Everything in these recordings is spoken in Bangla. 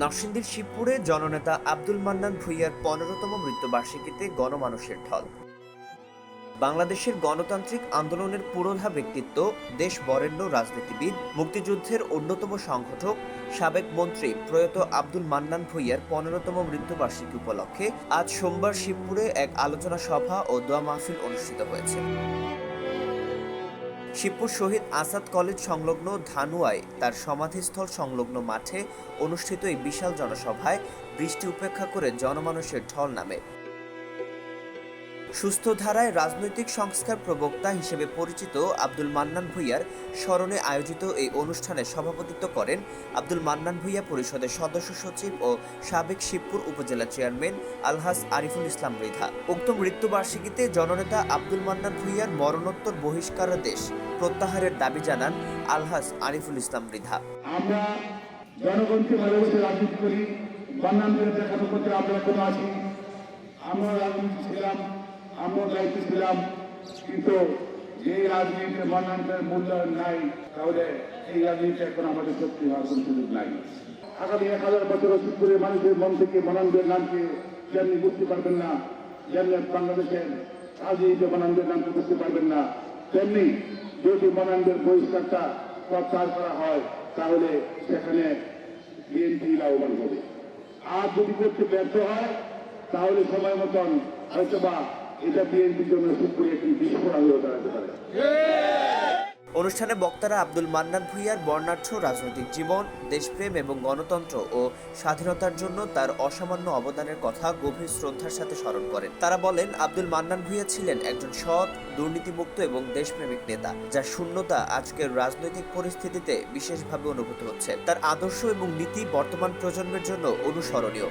নরসিংদীর শিবপুরে জননেতা আব্দুল মান্নান ভুইয়ার পনেরোতম মৃত্যুবার্ষিকীতে গণমানুষের ঢল। বাংলাদেশের গণতান্ত্রিক আন্দোলনের পুরোধা ব্যক্তিত্ব, দেশ বরেণ্য রাজনীতিবিদ, মুক্তিযুদ্ধের অন্যতম সংগঠক, সাবেক মন্ত্রী প্রয়াত আব্দুল মান্নান ভুইয়ার পনেরোতম মৃত্যুবার্ষিকী উপলক্ষে আজ সোমবার শিবপুরে এক আলোচনা সভা ও দোয়া মাহফিল অনুষ্ঠিত হয়েছে। শিবপুর শহীদ আসাদ কলেজ সংলগ্ন ধানুয়ায় তার সমাধিস্থল সংলগ্ন মাঠে অনুষ্ঠিত এই বিশাল জনসভায় বৃষ্টি উপেক্ষা করে জনমানুষের ঢল নামে। সুস্থ ধারায় রাজনৈতিক সংস্কার প্রবক্তা হিসেবে পরিচিত আব্দুল মান্নান ভুইয়ার স্মরণে আয়োজিত এই অনুষ্ঠানে সভাপতিত্ব করেন আব্দুল মান্নান ভুইয়া পরিষদের সদস্য সচিব ও সাবেক শিবপুর উপজেলা চেয়ারম্যান আলহাস আরিফুল ইসলাম মৃধা উক্ত মৃত্যুবার্ষিকীতে জননেতা আব্দুল মান্নান ভুইয়ার মরণোত্তর বহিষ্কারাদেশ প্রত্যাহারের দাবি জানান আলহাস আরিফুল ইসলাম মৃধা আমরা আমরা দায়িত্ব ছিলাম, কিন্তু যে রাজনীতিতে বন্যান্তরের মূল্যায়ন নাই, তাহলে এই রাজনীতি এখন আমাদের শক্তি হওয়ার সুযোগ নাই। আগামী এক হাজার বছর করে মানুষের মন থেকে বনান্তের নামকে যেমনি বুঝতে পারবেন না, যেমনি বাংলাদেশের রাজনীতিতে বনান্তের নামকে বুঝতে পারবেন না, তেমনি যদি বনান্তের বহিষ্কারটা প্রত্যাহার করা হয়, তাহলে সেখানে বিএনপি লাভবান হবে। আর যদি করতে ব্যর্থ হয়, তাহলে সময় মতন হয়তোবা অনুষ্ঠানে বক্তারা আব্দুল মান্নান ভুইয়ার বর্ণাঢ্য রাজনৈতিক জীবন, দেশপ্রেম এবং গণতন্ত্র ও স্বাধীনতার জন্য তার অসামান্য অবদানের কথা গভীর শ্রদ্ধার সাথে স্মরণ করেন। তারা বলেন, আব্দুল মান্নান ভুইয়া ছিলেন একজন সৎ, দুর্নীতিমুক্ত এবং দেশপ্রেমিক নেতা, যার শূন্যতা আজকের রাজনৈতিক পরিস্থিতিতে বিশেষভাবে অনুভূত হচ্ছে। তার আদর্শ এবং নীতি বর্তমান প্রজন্মের জন্য অনুসরণীয়।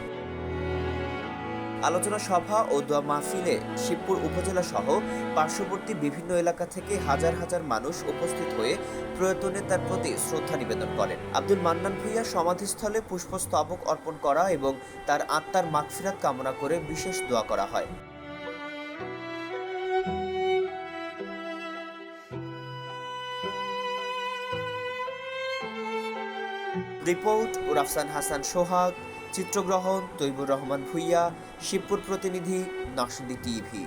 আলোচনা সভা ও দোয়া মাহফিলে শিবপুর উপজেলা সহ পার্শ্ববর্তী বিভিন্ন এলাকা থেকে হাজার হাজার মানুষ উপস্থিত হয়ে প্রয়ত নেতার প্রতি শ্রদ্ধা নিবেদন করেন। আব্দুল মান্নান ভুইয়া সমাধিস্থলে পুষ্পস্তবক অর্পণ করা এবং তার আত্মার মাগফিরাত কামনা করে বিশেষ দোয়া করা হয়। রিপোর্ট, রাফসান হাসান সোহাগ চিত্রগ্রহণ তৈবুর রহমান ভুইয়া শিবপুর প্রতিনিধি নরসিংদী টিভি।